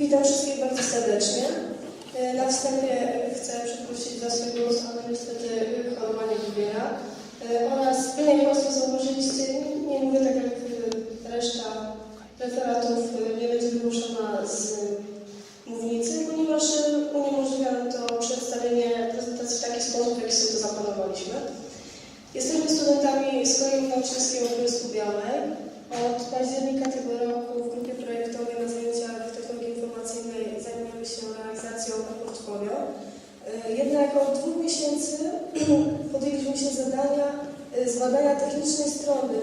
Witam wszystkich bardzo serdecznie. E, Na wstępie chcę przeprosić za swój głos, ale niestety choroba nie wybiera. E, Oraz jak Państwo zauważyliście, nie mówię tak jak reszta referatów, e, nie będzie wygłoszona z mównicy, ponieważ uniemożliwia to przedstawienie prezentacji w taki sposób, w jaki sobie to zaplanowaliśmy. Jesteśmy studentami z Kolegium Nauczycielskiego Białej. Od października tego roku w grupie projektowej na się realizacją portfolio. E, Jednak od dwóch miesięcy podjęliśmy się zadania e, zbadania technicznej strony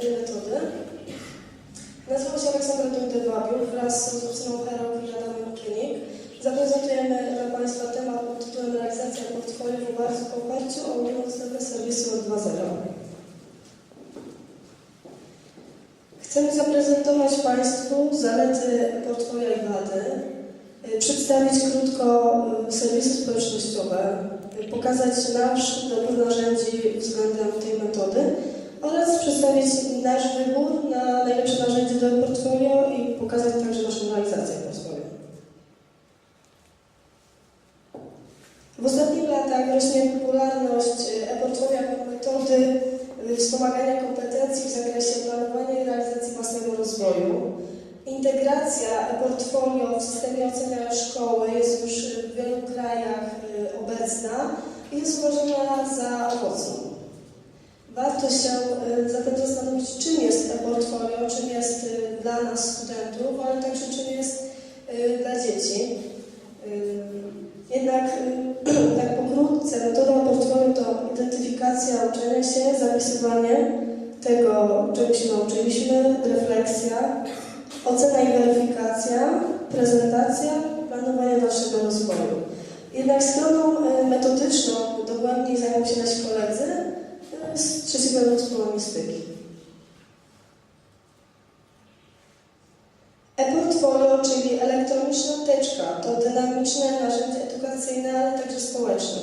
tej metody. Nazywam się Aleksandra Dojdewabiu wraz z Lucyną Herok i Klinik. Zaprezentujemy dla Państwa temat pod tytułem Realizacja portfolio w oparciu- o ogólnodostępne serwisy od 2.0. Chcemy zaprezentować Państwu zalety portfolio i wady, przedstawić krótko y, serwisy społecznościowe, y, pokazać nasz dobór narzędzi względem tej metody oraz przedstawić nasz wybór na najlepsze narzędzie do portfolio i pokazać także naszą realizację portfolio. W ostatnich latach rośnie popularność y, e-portfolio jako metody y, wspomagania kompetencji w zakresie planowania i realizacji własnego rozwoju. Integracja w systemie oceniania szkoły jest już w wielu krajach y, obecna i jest uważana za owocną. Warto się y, zatem zastanowić, czym jest e-portfolio, czym jest y, dla nas studentów, ale także czym jest dla dzieci. Jednak tak pokrótce, metoda portfolio to identyfikacja uczenia się, zapisywanie tego, czego się nauczyliśmy, refleksja, ocena i weryfikacja, prezentacja, planowanie dalszego rozwoju. Jednak stroną y, metodyczną dogłębniej zajmą się nasi koledzy y, z trzeciego roku polonistyki. E-portfolio, czyli elektroniczna teczka, to dynamiczne narzędzie edukacyjne, ale także społeczne.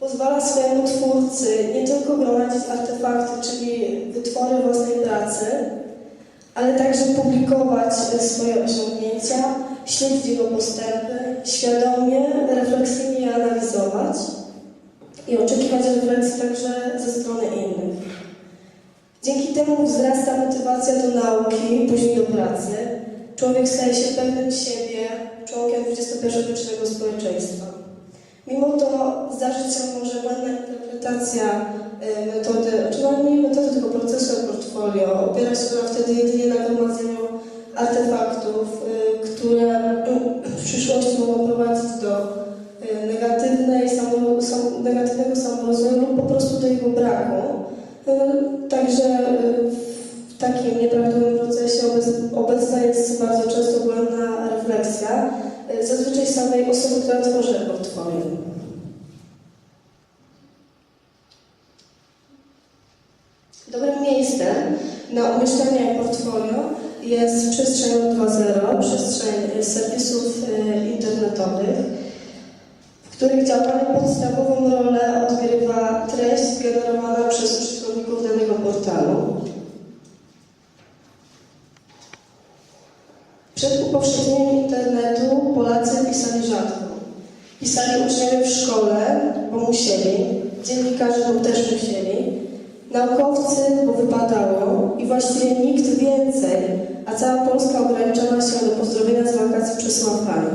Pozwala swojemu twórcy nie tylko gromadzić artefakty, czyli wytwory własnej pracy, ale także publikować swoje osiągnięcia, śledzić jego postępy, świadomie, refleksyjnie je analizować i oczekiwać refleksji także ze strony innych. Dzięki temu wzrasta motywacja do nauki, później do pracy. Człowiek staje się pewnym siebie, członkiem XXI-wiecznego społeczeństwa. Mimo to zdarzyć się może błędna interpretacja y, metody, czy nawet nie metody, tylko procesu portfolio. Opiera się ona wtedy jedynie na gromadzeniu artefaktów, negatywnego samorozwoju lub po prostu do jego braku. Także w takim nieprawidłowym procesie obec- obecna jest bardzo często błędna refleksja, zazwyczaj samej osoby, która tworzy portfolio. Dobrym miejscem na umieszczenie portfolio jest przestrzeń 2.0, przestrzeń serwisów y, internetowych, w których działanie podstawową rolę Przed upowszechnieniem internetu Polacy pisali rzadko. Pisali uczniowie w szkole, bo musieli, dziennikarze, bo też musieli, naukowcy, bo wypadało i właściwie nikt więcej, a cała Polska ograniczała się do pozdrowienia z wakacji przesłankami.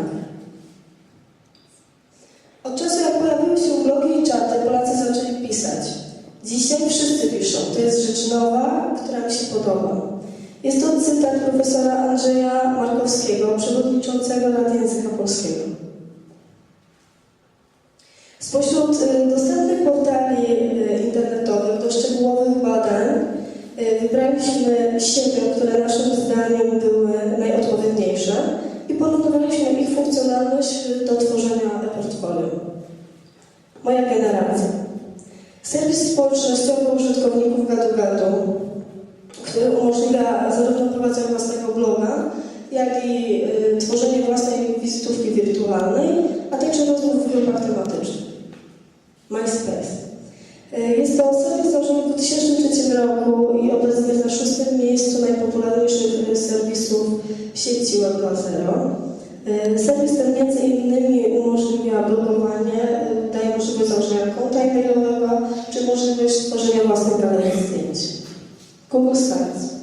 Od czasu jak pojawiły się blogi i czaty, Polacy zaczęli pisać. Dzisiaj wszyscy piszą. To jest rzecz nowa, która mi się podoba. Jest to cytat profesora Andrzeja Markowskiego, przewodniczącego Rady Języka Polskiego. Spośród y, dostępnych portali y, internetowych do szczegółowych badań y, wybraliśmy siedem, które naszym zdaniem były najodpowiedniejsze i porównywaliśmy ich funkcjonalność do tworzenia e-portfolio. Moja generacja. Serwis społecznościowy użytkowników gadu-gadu, który umożliwia zarówno prowadzenie własnego bloga, jak i y, tworzenie własnej wizytówki wirtualnej, a także rozmów w grupach tematycznych. MySpace. Y, Jest to serwis założony w 2003 roku i obecnie jest na szóstym miejscu najpopularniejszych y, serwisów sieci Web 2.0. E, Serwis ten między innymi umożliwia blogowanie, e, daje możliwość założenia konta e-mailowego czy możliwość tworzenia własnej galerii zdjęć. Google Sites.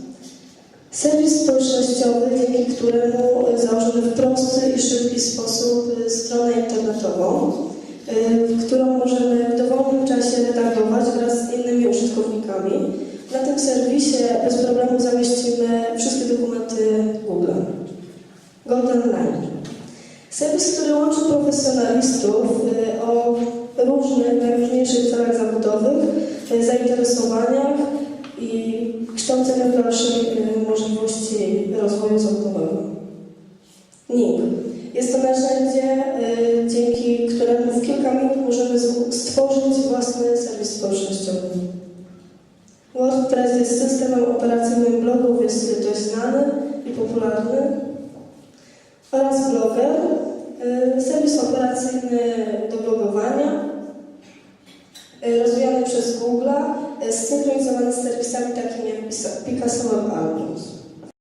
Serwis społecznościowy, dzięki założymy w prosty i szybki sposób e, stronę internetową, w którą możemy w dowolnym czasie redagować wraz z innymi użytkownikami. Na tym serwisie bez problemu zamieścimy wszystkie dokumenty Google. Golden Line. Serwis, który łączy profesjonalistów y, o różnych, najróżniejszych celach zawodowych, y, zainteresowaniach i kształceniu dalszych y, możliwości rozwoju zawodowego. Kilka możemy stworzyć własny serwis społecznościowy. WordPress jest systemem operacyjnym blogów, jest dość znany i popularny oraz Blogger, y, serwis operacyjny do blogowania, y, rozwijany przez Google, y, zsynchronizowany z serwisami takimi jak Picasso Web Albums.